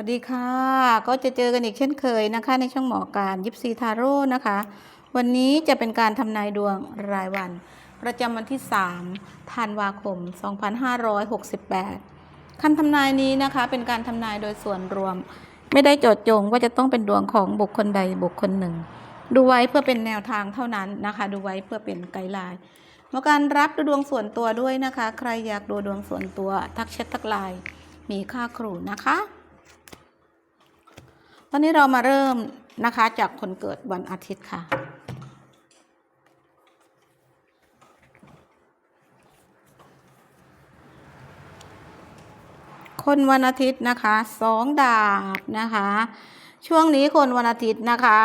วัสดีค่ะ ก็จะเจอกันอีกเช่นเคยนะคะ ในช่องหมอการยิปซีทาโร่นะคะ วันนี้จะเป็นการทำนายดวงรายวัน ประจำวันที่3ธันวาคม 2568คำทำนายนี้นะคะ เป็นการทำนายโดยส่วนรวม ไม่ได้โจทย์จงว่าจะต้องเป็นดวงของบุคคลใดบุคคลหนึ่ง ดูไว้เพื่อเป็นแนวทางเท่านั้นนะคะ ดูไว้เพื่อเป็นไกด์ไลน์หมอการรับดูดวงส่วนตัวด้วยนะคะ ใครอยากดูดวงส่วนตัวทักแชททักไลน์มีค่าครูนะคะ ตอนนี้เรามาเริ่มนะคะจากคนเกิดวันอาทิตย์ค่ะ คนวันอาทิตย์นะคะสองดาบนะคะ ช่วงนี้คนวันอาทิตย์นะคะ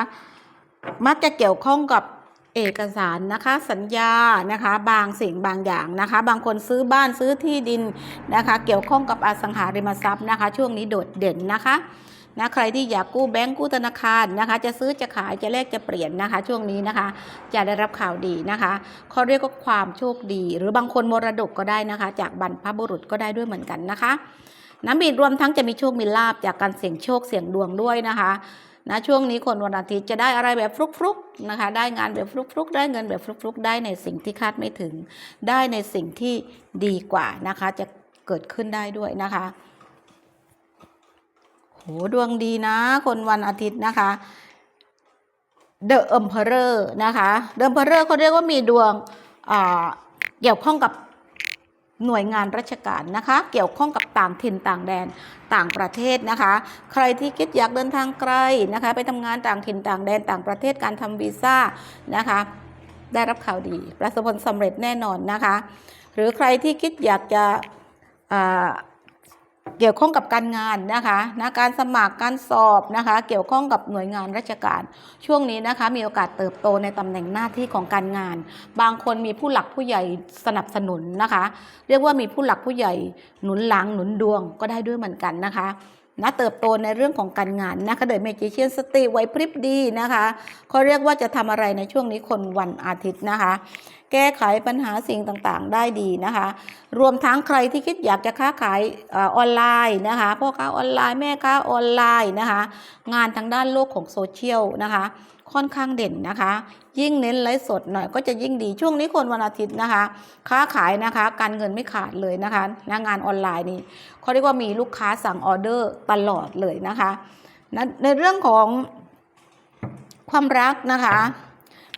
มักจะเกี่ยวข้องกับเอกสารนะคะสัญญานะคะบางสิ่งบางอย่างนะคะ บางคนซื้อบ้านซื้อที่ดินนะคะ เกี่ยวข้องกับอสังหาริมทรัพย์นะคะ ช่วงนี้โดดเด่นนะคะ นะใครที่อยากกู้แบงก์กู้ธนาคารนะคะ จะซื้อจะขายจะแลกจะเปลี่ยนนะคะ ช่วงนี้นะคะ จะได้รับข่าวดีนะคะเขาเรียกว่าความโชคดี หรือบางคนมรดกก็ได้นะคะ จากบรรพบุรุษก็ได้ด้วยเหมือนกันนะคะน้ำบีดรวมทั้งจะมีโชคมีลาบจากการเสี่ยงโชคเสี่ยงดวงด้วยนะคะนะช่วงนี้คนวันอาทิตย์จะได้อะไรแบบฟลุกๆนะคะ ได้งานแบบฟลุกๆ ได้เงินแบบฟลุกๆ ได้ในสิ่งที่คาดไม่ถึง ได้ในสิ่งที่ดีกว่านะคะ จะเกิดขึ้นได้ด้วยนะคะ โหดวงดีนะ คนวันอาทิตย์นะคะ The Emperor นะคะ The Emperor เขาเรียกว่ามีดวงเกี่ยวข้องกับหน่วยงานราชการนะคะ เกี่ยวข้องกับต่างถิ่นต่างแดนต่างประเทศนะคะ ใครที่คิดอยากเดินทางไกลนะคะ ไปทำงานต่างถิ่นต่างแดนต่างประเทศการทำวีซ่านะคะ ได้รับข่าวดี ประสบผลสำเร็จแน่นอนนะคะ หรือใครที่คิดอยากจะ เกี่ยวข้องกับการงานนะคะนะการสมัครการสอบนะคะ เกี่ยวข้องกับหน่วยงานราชการ ช่วงนี้นะคะมีโอกาสเติบโตในตำแหน่งหน้าที่ของการงาน บางคนมีผู้หลักผู้ใหญ่สนับสนุนนะคะ เรียกว่ามีผู้หลักผู้ใหญ่หนุนหลังหนุนดวงก็ได้ด้วยเหมือนกันนะคะนะเติบโตในเรื่องของการงานนะคะโดยเมจิเชียนสติไวพริบดีนะคะเขาเรียกว่าจะทำอะไรในช่วงนี้คนวันอาทิตย์นะคะ แก้ไขปัญหาสิ่งต่างๆ ได้ดีนะคะ รวมทั้งใครที่คิดอยากจะค้าขายออออนไลน์นะคะพ่อค้าออนไลน์แม่ค้าออนไลน์นะคะ งานทางด้านโลกของโซเชียลนะคะค่อนข้างเด่นนะคะ ยิ่งเน้นไลฟ์สดหน่อยก็จะยิ่งดีช่วงนี้คนวันอาทิตย์นะคะ ค้าขายนะคะ การเงินไม่ขาดเลยนะคะนะงานออนไลน์นี่เขาเรียกว่ามีลูกค้าสั่งออเดอร์ตลอดเลยนะคะนะในเรื่องของความรักนะคะ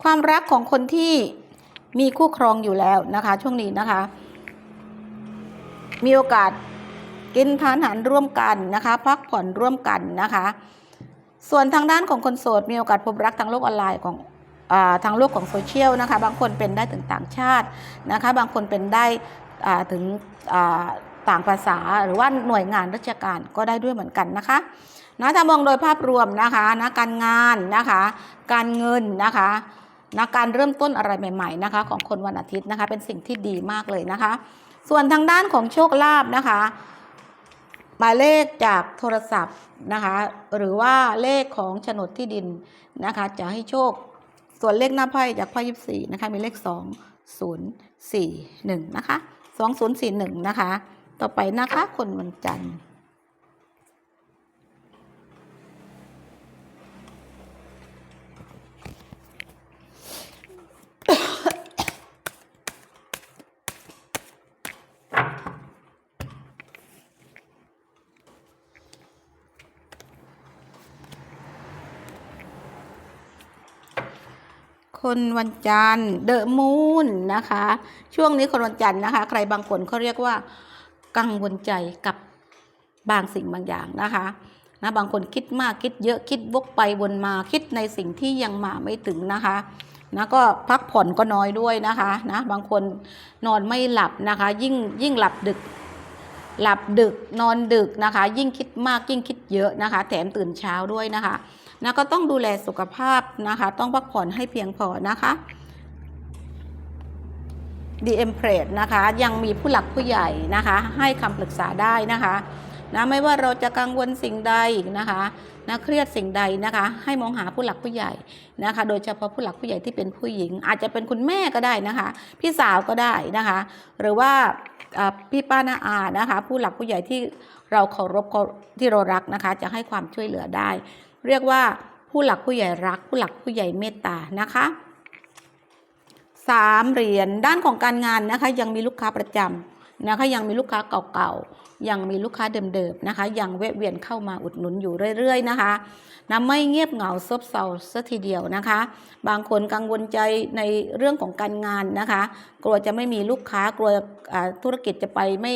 ความรักของคนที่ มีคู่ครองอยู่แล้วนะคะ ช่วงนี้นะคะ มีโอกาสกินทานอาหารร่วมกันนะคะ พักผ่อนร่วมกันนะคะ ส่วนทางด้านของคนโสด มีโอกาสพบรักทางโลกออนไลน์ของอทางโลกของโซเชียลนะคะ บางคนเป็นได้ถึงต่างชาตินะคะ บางคนเป็นได้ถึงต่างภาษาหรือว่าหน่วยงานราชการก็ได้ด้วยเหมือนกันนะคะนะถ้ามองโดยภาพรวมนะคะนะการงานนะคะ การเงินนะคะ นะการเริ่มต้นอะไรใหม่ๆนะคะ ของคนวันอาทิตย์นะคะ เป็นสิ่งที่ดีมากเลยนะคะ ส่วนทางด้านของโชคลาภนะคะหมายเลขจากโทรศัพท์นะคะ หรือว่าเลขของโฉนดที่ดินนะคะ จะให้โชค ส่วนเลขหน้าไพ่จากไพ่ยิบสี่นะคะ มีเลขสองศูนย์สี่หนึ่งนะคะสองศูนย์สี่หนึ่งนะคะ ต่อไปนะคะ คนวันจันทร์ คนวันจันทร์เดอะมูนนะคะ ช่วงนี้คนวันจันทร์นะคะ ใครบางคนเขาเรียกว่ากังวลใจกับบางสิ่งบางอย่างนะคะนะบางคนคิดมากคิดเยอะคิดวกไปวนมาคิดในสิ่งที่ยังมาไม่ถึงนะคะนะก็พักผ่อนก็น้อยด้วยนะคะนะบางคนนอนไม่หลับนะคะ ยิ่งยิ่งหลับดึก หลับดึกนอนดึกนะคะ ยิ่งคิดมากยิ่งคิดเยอะนะคะ แถมตื่นเช้าด้วยนะคะ นะก็ต้องดูแลสุขภาพนะคะ ต้องพักผ่อนให้เพียงพอนะคะดีเอ็มเพรสนะคะยังมีผู้หลักผู้ใหญ่นะคะ ให้คำปรึกษาได้นะคะนะไม่ว่าเราจะกังวลสิ่งใดนะคะนะเครียดสิ่งใดนะคะ ให้มองหาผู้หลักผู้ใหญ่นะคะ โดยเฉพาะผู้หลักผู้ใหญ่ที่เป็นผู้หญิง อาจจะเป็นคุณแม่ก็ได้นะคะ พี่สาวก็ได้นะคะ หรือว่าพี่ป้านาอานะคะ ผู้หลักผู้ใหญ่ที่เราเคารพที่เรารักนะคะ จะให้ความช่วยเหลือได้ เรียกว่าผู้หลักผู้ใหญ่รัก ผู้หลักผู้ใหญ่เมตตานะคะสามเหรียญด้านของการงานนะคะ ยังมีลูกค้าประจำนะคะ ยังมีลูกค้าเก่าๆ ยังมีลูกค้าเดิมๆนะคะ ยังแวะเวียนเข้ามาอุดหนุนอยู่เรื่อยๆนะคะนะไม่เงียบเหงาซบเซาสัทีเดียวนะคะ บางคนกังวลใจในเรื่องของการงานนะคะ กลัวจะไม่มีลูกค้ากลัวธุรกิจจะไปไม่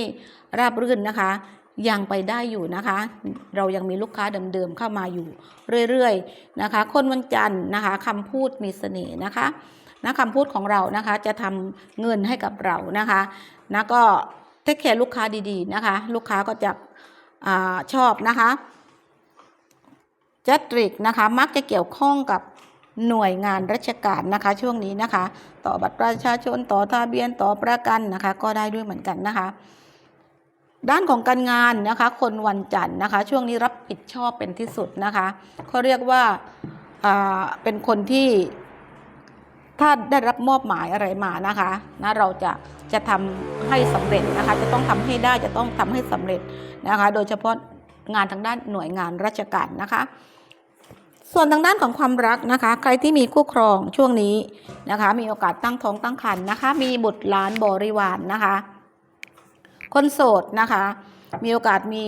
ราบรื่นนะคะ ยังไปได้อยู่นะคะ เรายังมีลูกค้าเดิมๆเข้ามาอยู่เรื่อยๆนะคะ คนวันจันทร์นะคะคำพูดมีเสน่ห์นะคะนะคำพูดของเรานะคะจะทำเงินให้กับเรานะคะนะก็เทคแคร์ลูกค้าดีๆนะคะ ลูกค้าก็จะอชอบนะคะจัตริกนะคะมักจะเกี่ยวข้องกับหน่วยงานราชการนะคะ ช่วงนี้นะคะ ต่อบัตรประชาชนต่อทะเบียนต่อประกันนะคะ ก็ได้ด้วยเหมือนกันนะคะ ด้านของการงานนะคะ คนวันจันทร์นะคะ ช่วงนี้รับผิดชอบเป็นที่สุดนะคะเขาเรียกว่าาเป็นคนที่ถ้าได้รับมอบหมายอะไรมานะคะนะเราจะจะทำให้สำเร็จนะคะ จะต้องทำให้ได้จะต้องทำให้สำเร็จนะคะ โดยเฉพาะงานทางด้านหน่วยงานราชการนะคะ ส่วนทางด้านของความรักนะคะ ใครที่มีคู่ครองช่วงนี้นะคะ มีโอกาสตั้งท้องตั้งครรภ์นะคะ มีบุตรหลานบริวารนนะคะ คนโสดนะคะ มีโอกาสมี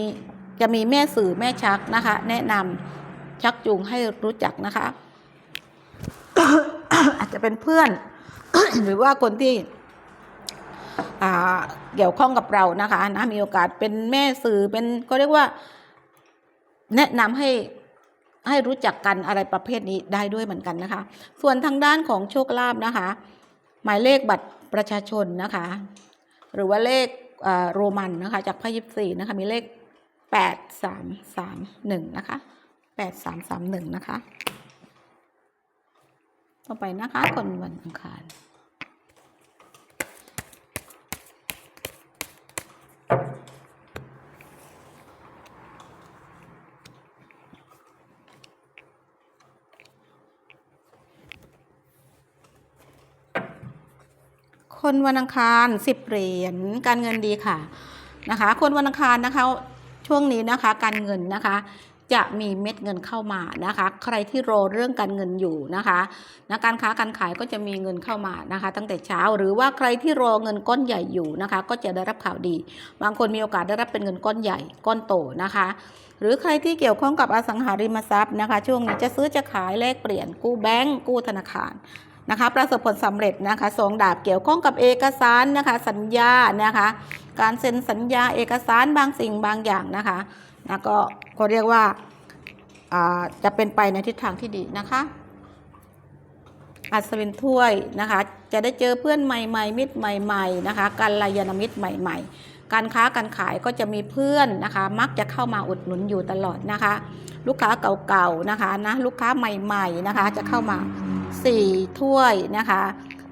จะมีแม่สื่อแม่ชักนะคะ แนะนำชักจูงให้รู้จักนะคะ อาจจะเป็นเพื่อน หรือว่าคนที่อ่าเกี่ยวข้องกับเรานะคะนะมีโอกาสเป็นแม่สื่อเป็นก็เรียกว่า แนะนำให้ให้รู้จักกันอะไรประเภทนี้ได้ด้วยเหมือนกันนะคะ ส่วนทางด้านของโชคลาภนะคะ หมายเลขบัตรประชาชนนะคะ หรือว่าเลข โรมันนะคะจากไพ่ยิปซีนะคะมีเลขแปดสามสามหนึ่งนะคะแปดสามสามหนึ่งนะคะ ต่อไปนะคะคนวันอังคาร คนวันอังคารสิบเหรียญการเงินดีค่ะนะคะ คนวันอังคารนะคะ ช่วงนี้นะคะการเงินนะคะ จะมีเม็ดเงินเข้ามานะคะ ใครที่รอเรื่องการเงินอยู่นะคะนะการค้าการขายก็จะมีเงินเข้ามานะคะ ตั้งแต่เช้าหรือว่าใครที่รอเงินก้อนใหญ่อยู่นะคะ ก็จะได้รับข่าวดี บางคนมีโอกาสได้รับเป็นเงินก้อนใหญ่ก้อนโตนะคะหรือใครที่เกี่ยวข้องกับอสังหาริมทรัพย์นะคะ ช่วงนี้จะซื้อจะขายแลกเปลี่ยนกู้แบงก์กู้ธนาคาร นะคะประสบผลสำเร็จนะคะสองดาบเกี่ยวข้องกับเอกสารนะคะสัญญานะคะ การเซ็นสัญญาเอกสารบางสิ่งบางอย่างนะคะนะก็ก็เรียกว่าจะเป็นไปในทิศทางที่ดีนะคะอัศวินถ้วยนะคะ จะได้เจอเพื่อนใหม่ๆ มิตรใหม่ๆนะคะการลายนามิตรใหม่ ๆ การค้าการขายก็จะมีเพื่อนนะคะ มักจะเข้ามาอุดหนุนอยู่ตลอดนะคะ ลูกค้าเก่าๆนะคะนะลูกค้าใหม่ ๆนะคะ จะเข้ามา สี่ถ้วยนะคะ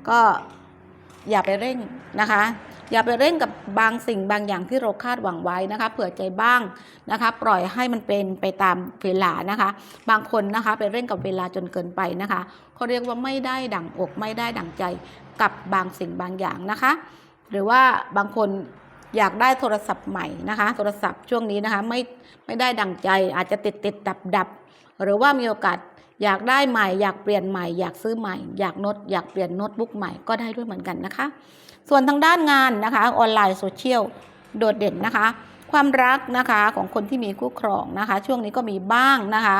ก็อย่าไปเร่งนะคะ อย่าไปเร่งกับบางสิ่งบางอย่างที่เราคาดหวังไว้นะคะเผื่อใจบ้างนะคะ ปล่อยให้มันเป็นไปตามเวลานะคะ บางคนนะคะไปเร่งกับเวลาจนเกินไปนะคะเขาเรียกว่าไม่ได้ดั่งอกไม่ได้ดั่งใจกับบางสิ่งบางอย่างนะคะ หรือว่าบางคนอยากได้โทรศัพท์ใหม่นะคะ โทรศัพท์ช่วงนี้นะคะไม่ไม่ได้ดั่งใจอาจจะติดติดดับดับหรือว่ามีโอกาส อยากได้ใหม่ อยากเปลี่ยนใหม่ อยากซื้อใหม่ อยากโน้ตอยากเปลี่ยนโน้ตบุ๊กใหม่ก็ได้ด้วยเหมือนกันนะคะ ส่วนทางด้านงานนะคะออนไลน์โซเชียลโดดเด่นนะคะ ความรักนะคะของคนที่มีคู่ครองนะคะ ช่วงนี้ก็มีบ้างนะคะ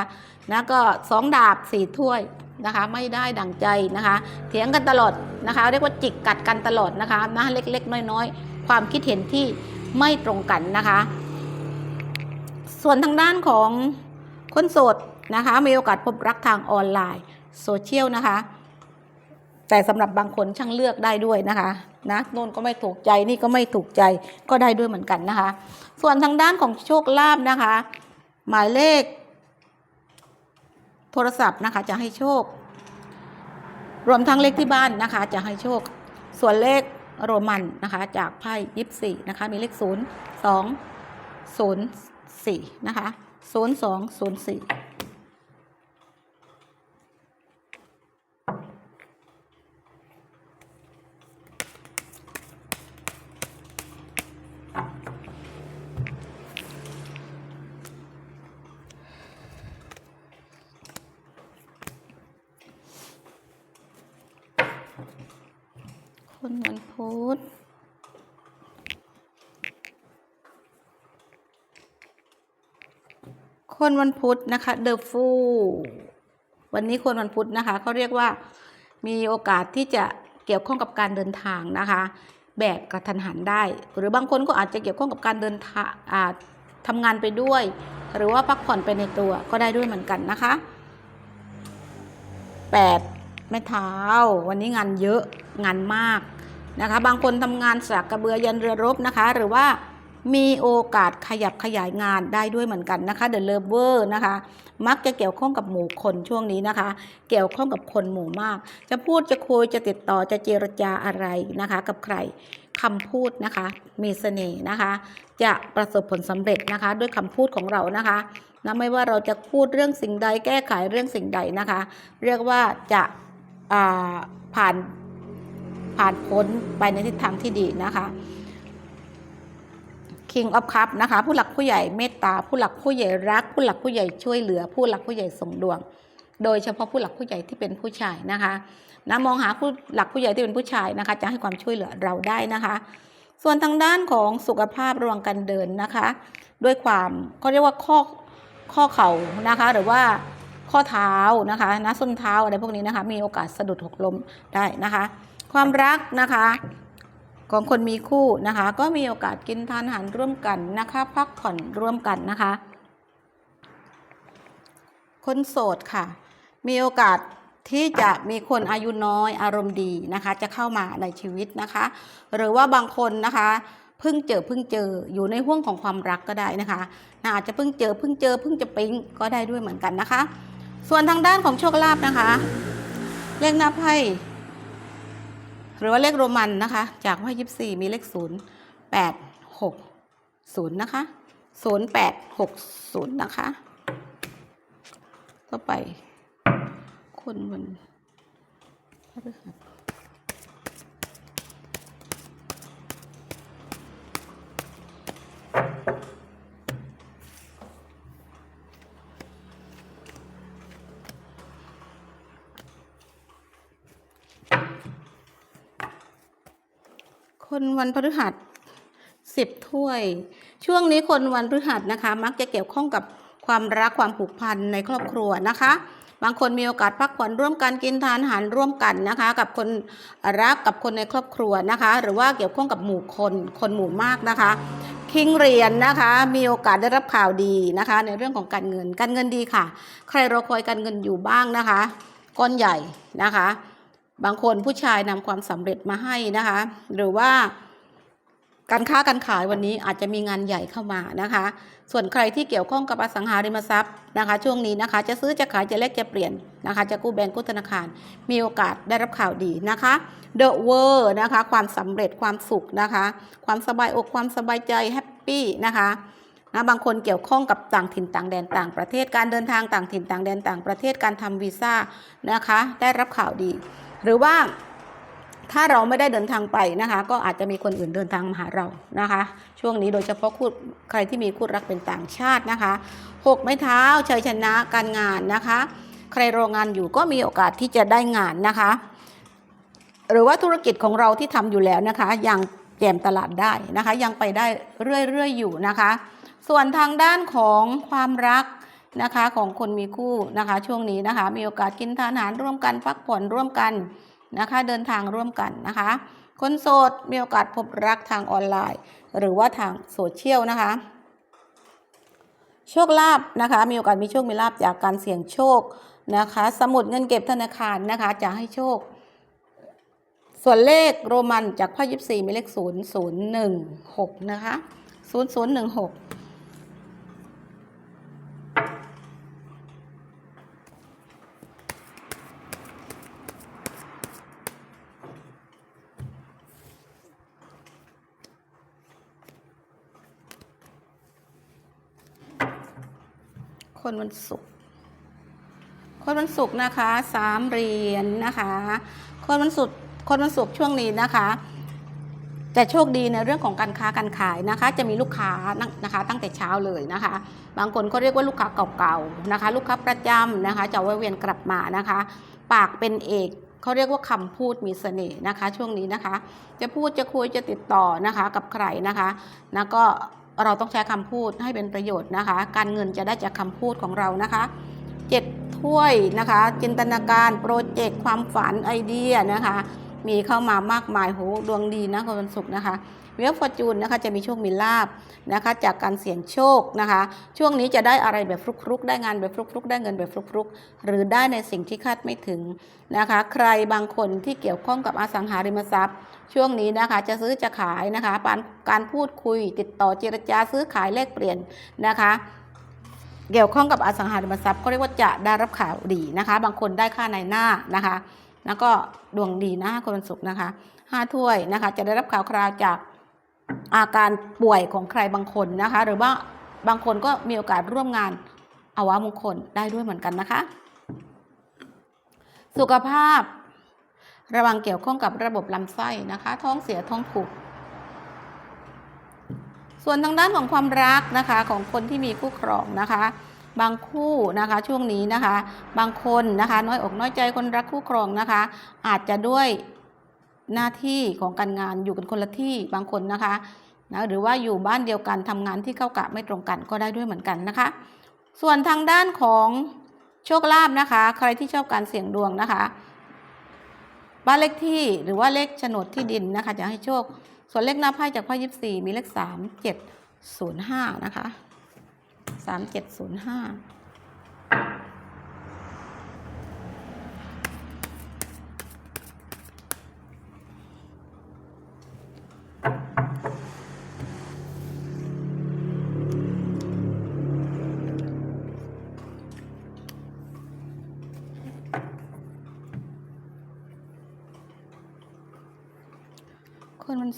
นะก็สองดาบสี่ถ้วยนะคะไม่ได้ดั่งใจนะคะ เถียงกันตลอดนะคะ เรียกว่าจิกกัดกันตลอดนะคะนะเล็กๆ น้อยๆ ความคิดเห็นที่ไม่ตรงกันนะคะ ส่วนทางด้านของคนโสด นะคะ มีโอกาสพบรักทางออนไลน์โซเชียลนะคะ แต่สำหรับบางคนช่างเลือกได้ด้วยนะคะนะโน่นก็ไม่ถูกใจนี่ก็ไม่ถูกใจก็ได้ด้วยเหมือนกันนะคะ ส่วนทางด้านของโชคลาภนะคะ หมายเลข โทรศัพท์นะคะจะให้โชค รวมทั้งเลขที่บ้านนะคะ จะให้โชค ส่วนเลขโรมันนะคะ จากไพ่ยิปซีนะคะ มีเลขศูนย์สองศูนย์สี่นะคะศูนย์สองศูนย์สี่ ค คนวันพุธ คนวันพุธนะคะเดอะฟูวันนี้คนวันพุธนะคะเขาเรียกว่ามีโอกาสที่จะเกี่ยวข้องกับการเดินทางนะคะ แบบกระทันหันได้ หรือบางคนก็อาจจะเกี่ยวข้องกับการเดินทางทำงานไปด้วย หรือว่าพักผ่อนไปในตัวก็ได้ด้วยเหมือนกันนะคะ 8 ไม่เท้า วันนี้งานเยอะงานมากนะคะ บางคนทำงานสากกระเบือยันเรือรบนะคะ หรือว่า มีโอกาสขยับขยายงานได้ด้วยเหมือนกันนะคะเด e l เลเวอร์นะคะ มักจะเกี่ยวข้องกับหมู่คนช่วงนี้นะคะ เกี่ยวข้องกับคนหมู่มาก จะพูดจะคุยจะติดต่อจะเจรจาอะไรนะคะ กับใครคำพูดนะคะ มีเสน่ห์นะคะ จะประสบผลสำเร็จนะคะ ด้วยคำพูดของเรานะคะนะไม่ว่าเราจะพูดเรื่องสิ่งใดแก้ไขเรื่องสิ่งใดนะคะ เรียกว่าจะผ่านผ่านพ้นไปในทิศทางที่ดีนะคะ King of Cup นะคะ ผู้หลักผู้ใหญ่เมตตา ผู้หลักผู้ใหญ่รัก ผู้หลักผู้ใหญ่ช่วยเหลือ ผู้หลักผู้ใหญ่ส่งดวง โดยเฉพาะผู้หลักผู้ใหญ่ที่เป็นผู้ชายนะคะนะมองหาผู้หลักผู้ใหญ่ที่เป็นผู้ชายนะคะ จะให้ความช่วยเหลือเราได้นะคะ ส่วนทางด้านของสุขภาพระว่างการเดินนะคะ ด้วยความเขาเรียกว่าข้อข้อเข่านะคะ หรือว่าข้อเท้านะคะนะส้นเท้าอะไรพวกนี้นะคะ มีโอกาสสะดุดหกล้มได้นะคะ ความรักนะคะ ของคนมีคู่นะคะ ก็มีโอกาสกินทานอาหารร่วมกันนะคะ พักผ่อนร่วมกันนะคะ คนโสดค่ะ มีโอกาสที่จะมีคนอายุน้อยอารมณ์ดีนะคะ จะเข้ามาในชีวิตนะคะ หรือว่าบางคนนะคะเพิ่งเจอเพิ่งเจออยู่ในห่วงของความรักก็ได้นะคะนะอาจจะเพิ่งเจอเพิ่งเจอเพิ่งจะปิ๊งก็ได้ด้วยเหมือนกันนะคะ ส่วนทางด้านของโชคลาภนะคะ เลขหน้าไพ่ หรือว่าเลขโรมันนะคะ จากไพ่ยิบสี่มีเลขศูนย์แปดหกศูนย์นะคะศูนย์แปดหกศูนย์นะคะต่อไปคนวันพฤหัส คนวันพฤหัสสิบถ้วย ช่วงนี้คนวันพฤหัสนะคะ มักจะเกี่ยวข้องกับความรักความผูกพันในครอบครัวนะคะ บางคนมีโอกาสพักผ่อนร่วมกันกินทานอาหารร่วมกันนะคะ กับคนรักกับคนในครอบครัวนะคะ หรือว่าเกี่ยวข้องกับหมู่คนคนหมู่มากนะคะคิงเรียนนะคะมีโอกาสได้รับข่าวดีนะคะ ในเรื่องของการเงินการเงินดีค่ะ ใครรอคอยการเงินอยู่บ้างนะคะก้อนใหญ่นะคะ บางคนผู้ชายนำความสำเร็จมาให้นะคะ หรือว่าการค้าการขายวันนี้อาจจะมีงานใหญ่เข้ามานะคะ ส่วนใครที่เกี่ยวข้องกับอสังหาริมทรัพย์นะคะ ช่วงนี้นะคะจะซื้อจะขายจะแลกจะเปลี่ยนนะคะ จะกู้แบงก์กู้ธนาคาร มีโอกาสได้รับข่าวดีนะคะ The w o r นะคะความสำเร็จความสุขนะคะ ความสบายอกความสบายใจแฮปปี้นะคะนะบางคนเกี่ยวข้องกับต่างถิ่นต่างแดนต่างประเทศการเดินทางต่างถิ่นต่างแดนต่างประเทศการทำวีซ่านะคะ ได้รับข่าวดี หรือว่าถ้าเราไม่ได้เดินทางไปนะคะ ก็อาจจะมีคนอื่นเดินทางมาหาเรานะคะ ช่วงนี้โดยเฉพาะคู่ใครที่มีคู่รักเป็นต่างชาตินะคะหกไม้เท้าชัยชนะการงานนะคะ ใครรองานอยู่ก็มีโอกาสที่จะได้งานนะคะ หรือว่าธุรกิจของเราที่ทำอยู่แล้วนะคะ ยังแจมตลาดได้นะคะ ยังไปได้เรื่อยๆอยู่นะคะ ส่วนทางด้านของความรัก นะคะของคนมีคู่นะคะ ช่วงนี้นะคะ มีโอกาสกินทานอาหารร่วมกันพักผ่อนร่วมกันนะคะ เดินทางร่วมกันนะคะ คนโสดมีโอกาสพบรักทางออนไลน์ หรือว่าทางโซเชียลนะคะโชคลาภนะคะ มีโอกาสมีโชคมีลาภจากการเสี่ยงโชคนะคะ สมุดเงินเก็บธนาคารนะคะจะให้โชค ส่วนเลขโรมันจากพ่อยิบสี่มีเลขศูนย์ศูนย์หนึ่งหกนะคะศูนย์ศูนย์หนึ่งหก คนวันศุกร์คนวันศุกร์นะคะสามเหรียญนนะคะ คนวันศุกร์คนวันศุกร์ช่วงนี้นะคะจะโชคดีในเรื่องของการค้าการขายนะคะ จะมีลูกค้านะคะ ตั้งแต่เช้าเลยนะคะ บางคนก็เรียกว่าลูกค้าเก่าๆนะคะ ลูกค้าประจำนะคะ จะวะเวียนกลับมานะคะ ปากเป็นเอกเขาเรียกว่าคำพูดมีเสน่ห์นะคะ ช่วงนี้นะคะ จะพูดจะคุยจะติดต่อนะคะกับใครนะคะ แล้วก็ เราต้องใช้คำพูดให้เป็นประโยชน์นะคะ การเงินจะได้จากคำพูดของเรานะคะเจ็ดถ้วยนะคะ จินตนาการโปรเจกต์ความฝันไอเดียนะคะ มีเข้ามามากมายโหดวงดีนะคนวันศุกร์นะคะ เวลฟอร์จูนนะคะจะมีโชคมีลาบนะคะจากการเสี่ยงโชคนะคะ ช่วงนี้จะได้อะไรแบบฟลุกๆ ได้งานแบบฟลุกๆ ได้เงินแบบฟลุกๆ หรือได้ในสิ่งที่คาดไม่ถึงนะคะ ใครบางคนที่เกี่ยวข้องกับอสังหาริมทรัพย์ ช่วงนี้นะคะจะซื้อจะขายนะคะการพูดคุยติดต่อเจรจาซื้อขายแลกเปลี่ยนนะคะเกี่ยวข้องกับอสังหาริมทรัพย์ก็เรียกว่าจะได้รับข่าวดีนะคะ บางคนได้ค่าในหน้านะคะ แล้วก็ดวงดีนะคนวันศุกร์นะคะห้าถ้วยนะคะ จะได้รับข่าวคราวจาก อาการป่วยของใครบางคนนะคะ หรือว่าบางคนก็มีโอกาสร่วมงานอวมงคลได้ด้วยเหมือนกันนะคะ สุขภาพระวังเกี่ยวข้องกับระบบลำไส้นะคะ ท้องเสียท้องผูก ส่วนทางด้านของความรักนะคะของคนที่มีคู่ครองนะคะ บางคู่นะคะช่วงนี้นะคะ บางคนนะคะ น้อยอกน้อยใจคนรักคู่ครองนะคะ อาจจะด้วย หน้าที่ของการงานอยู่กันคนละที่บางคนนะคะนะหรือว่าอยู่บ้านเดียวกันทำงานที่เข้ากะไม่ตรงกันก็ได้ด้วยเหมือนกันนะคะ ส่วนทางด้านของโชคลาภนะคะ ใครที่ชอบการเสี่ยงดวงนะคะ บ้านเลขที่หรือว่าเลขโฉนดที่ดินนะคะจะให้โชค ส่วนเลขหน้าไพ่จากไพ่ยิบสี่มีเลขสามเจ็ดศูนย์ห้านะคะสามเจ็ดศูนย์ห้า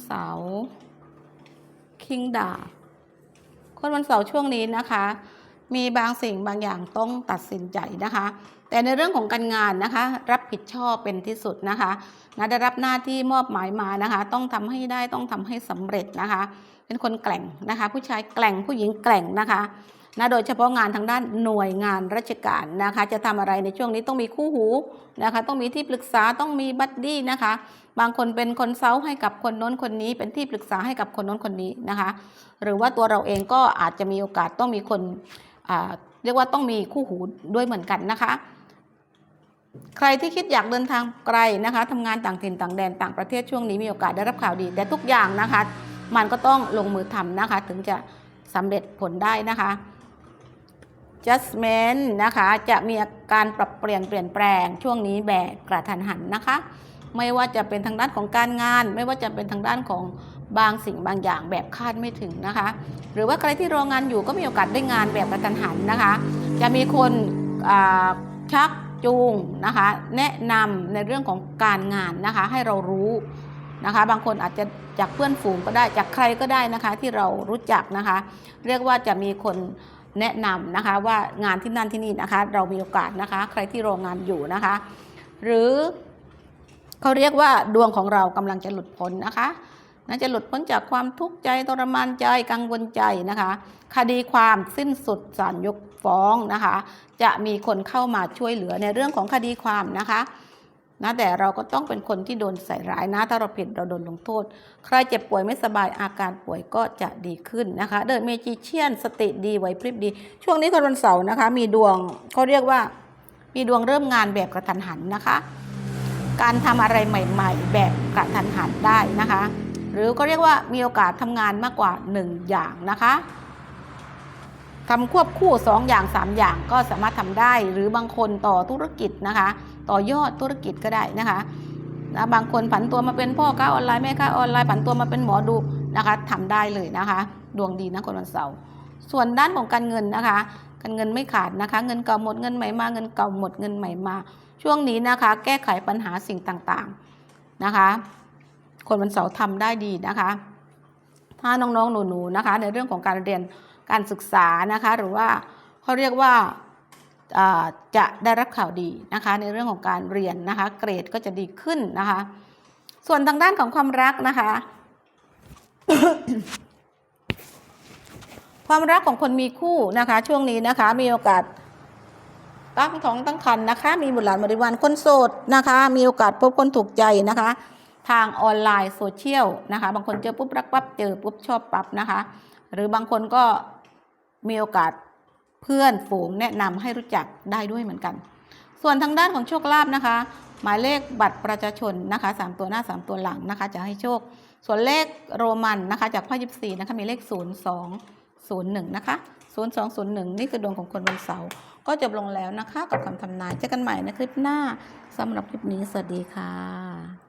เสาร์คิงดาบคนวันเสาร์ช่วงนี้นะคะ มีบางสิ่งบางอย่างต้องตัดสินใจนะคะ แต่ในเรื่องของการงานนะคะ รับผิดชอบเป็นที่สุดนะคะนะได้รับหน้าที่มอบหมายมานะคะ ต้องทำให้ได้ต้องทำให้สำเร็จนะคะ เป็นคนแกร่งนะคะ ผู้ชายแกร่งผู้หญิงแกร่งนะคะ นะโดยเฉพาะงานทางด้านหน่วยงานราชการนะคะ จะทำอะไรในช่วงนี้ต้องมีคู่หูนะคะ ต้องมีที่ปรึกษาต้องมีบัดดี้นะคะ บางคนเป็นคนเซาให้กับคนน้นคนนี้ เป็นที่ปรึกษาให้กับคนน้นคนนี้นะคะ หรือว่าตัวเราเองก็อาจจะมีโอกาสต้องมีคนเรียกว่าต้องมีคู่หูด้วยเหมือนกันนะคะใครที่คิดอยากเดินทางไกลนะคะทำงานต่างถิ่นต่างแดนต่างประเทศช่วงนี้มีโอกาสได้รับข่าวดี แต่ทุกอย่างนะคะ มันก็ต้องลงมือทำนะคะ ถึงจะสำเร็จผลได้นะคะ judgment นะคะ จะมีอาการปรับเปลี่ยนเปลี่ยนแปลงช่วงนี้แบบกระทันหันนะคะ ไม่ว่าจะเป็นทางด้านของการงาน ไม่ว่าจะเป็นทางด้านของบางสิ่งบางอย่างแบบคาดไม่ถึงนะคะ หรือว่าใครที่รองานอยู่ก็มีโอกาสได้งานแบบกระทันหันนะคะ จะมีคนชักจูงนะคะ แนะนำในเรื่องของการงานนะคะ ให้เรารู้นะคะ บางคนอาจจะจากเพื่อนฝูงก็ได้จากใครก็ได้นะคะ ที่เรารู้จักนะคะ เรียกว่าจะมีคน แนะนำนะคะว่างานที่นั่นที่นี่นะคะ เรามีโอกาสนะคะ ใครที่รองานอยู่นะคะ หรือเขาเรียกว่าดวงของเรากำลังจะหลุดพ้นนะคะน่าจะหลุดพ้นจากความทุกข์ใจทรมานใจกังวลใจนะคะ คดีความสิ้นสุดศาลยกฟ้องนะคะ จะมีคนเข้ามาช่วยเหลือในเรื่องของคดีความนะคะ นะแต่เราก็ต้องเป็นคนที่โดนใส่ร้ายนะ ถ้าเราผิดเราโดนลงโทษ ใครเจ็บป่วยไม่สบายอาการป่วยก็จะดีขึ้นนะคะเดินเมจิเชียนสติดีไหวพริบดี ช่วงนี้คนวันเสาร์นะคะ มีดวงเขาเรียกว่า มีดวงเริ่มงานแบบกระทันหันนะคะ การทำอะไรใหม่ ๆ แบบกระทันหันได้นะคะ หรือก็เรียกว่ามีโอกาสทำงานมากกว่า 1 อย่างนะคะทำควบคู่ 2 อย่าง 3 อย่างก็สามารถทำได้ หรือบางคนต่อธุรกิจนะคะ ต่อยอดธุรกิจก็ได้นะคะนะบางคนผันตัวมาเป็นพ่อค้าออนไลน์แม่ค้าออนไลน์ผันตัวมาเป็นหมอดูนะคะทำได้เลยนะคะ ดวงดีนะคนวันเสาร์ส่วนด้านของการเงินนะคะ การเงินไม่ขาดนะคะ เงินเก่าหมดเงินใหม่มาเงินเก่าหมดเงินใหม่มา ช่วงนี้นะคะ แก้ไขปัญหาสิ่งต่างๆนะคะ คนวันเสาร์ทำได้ดีนะคะ ถ้าน้องๆหนูๆนะคะ ในเรื่องของการเรียนการศึกษานะคะ หรือว่าเขาเรียกว่าอ่า จะได้รับข่าวดีนะคะในเรื่องของการเรียนนะคะ เกรดก็จะดีขึ้นนะคะ ส่วนทางด้านของความรักนะคะ ความรักของคนมีคู่นะคะ ช่วงนี้นะคะ มีโอกาสตั้งท้องตั้งครรภ์นะคะ มีบุตรหลานบริวารคนโสดนะคะ มีโอกาสพบคนถูกใจนะคะ ทางออนไลน์โซเชียลนะคะ บางคนเจอปุ๊บรักปั๊บเจอปุ๊บชอบปั๊บนะคะ หรือบางคนก็มีโอกาส เพื่อนฝูงแนะนำให้รู้จักได้ด้วยเหมือนกัน ส่วนทางด้านของโชคลาภนะคะ หมายเลขบัตรประชาชนนะคะสามตัวหน้าสามตัวหลังนะคะ จะให้โชค ส่วนเลขโรมันนะคะ จากพ่อยิบสี่นะคะมีเลข 0 2 0 1 นะคะ 0 2 0 1 นี่คือดวงของคนวันเสาร์ก็จบลงแล้วนะคะ กับคำทำนายเจอกันใหม่ในคลิปหน้าสำหรับคลิปนี้สวัสดีค่ะ